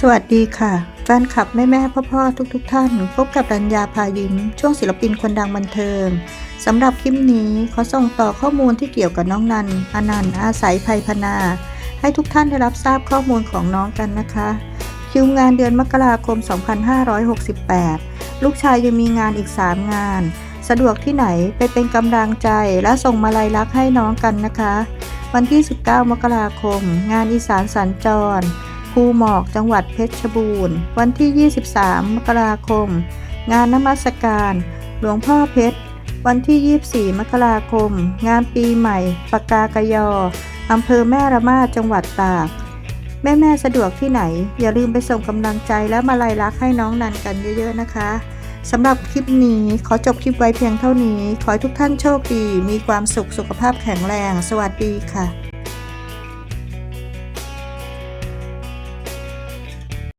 สวัสดีค่ะ แฟนคลับแม่แม่พ่อพ่อทุกทุกท่าน พบกับรัญญาพายิ้ม ช่วงศิลปินคนดังบันเทิงสำหรับคลิปนี้ขอส่งต่อข้อมูลที่เกี่ยวกับน้องนันอนันต์อาศัยภัยพนา ให้ทุกท่านได้รับทราบข้อมูลของน้องกันนะคะ คิวงานเดือนมกราคม 2568 ลูกชายยังมีงานอีก 3 งาน สะดวกที่ไหนไปเป็นกำลังใจและส่งมาลัยรักให้น้องกันนะคะ วันที่ 19 มกราคม งานอีสานสัญจร ภูหมอกจังหวัดเพชรบูรณ์ วันที่ 23 มกราคม งานนมัสการ หลวงพ่อเพชร วันที่ 24 มกราคม งานปีใหม่ปากกากยออำเภอแม่ระมาจังหวัดตาก แม่แม่สะดวกที่ไหน อย่าลืมไปส่งกำลังใจและมาลัยรักให้น้องนันกันเยอะๆนะคะสำหรับคลิปนี้ขอจบคลิปไว้เพียงเท่านี้ ขอให้ทุกท่านโชคดี มีความสุขสุขภาพแข็งแรง สวัสดีค่ะ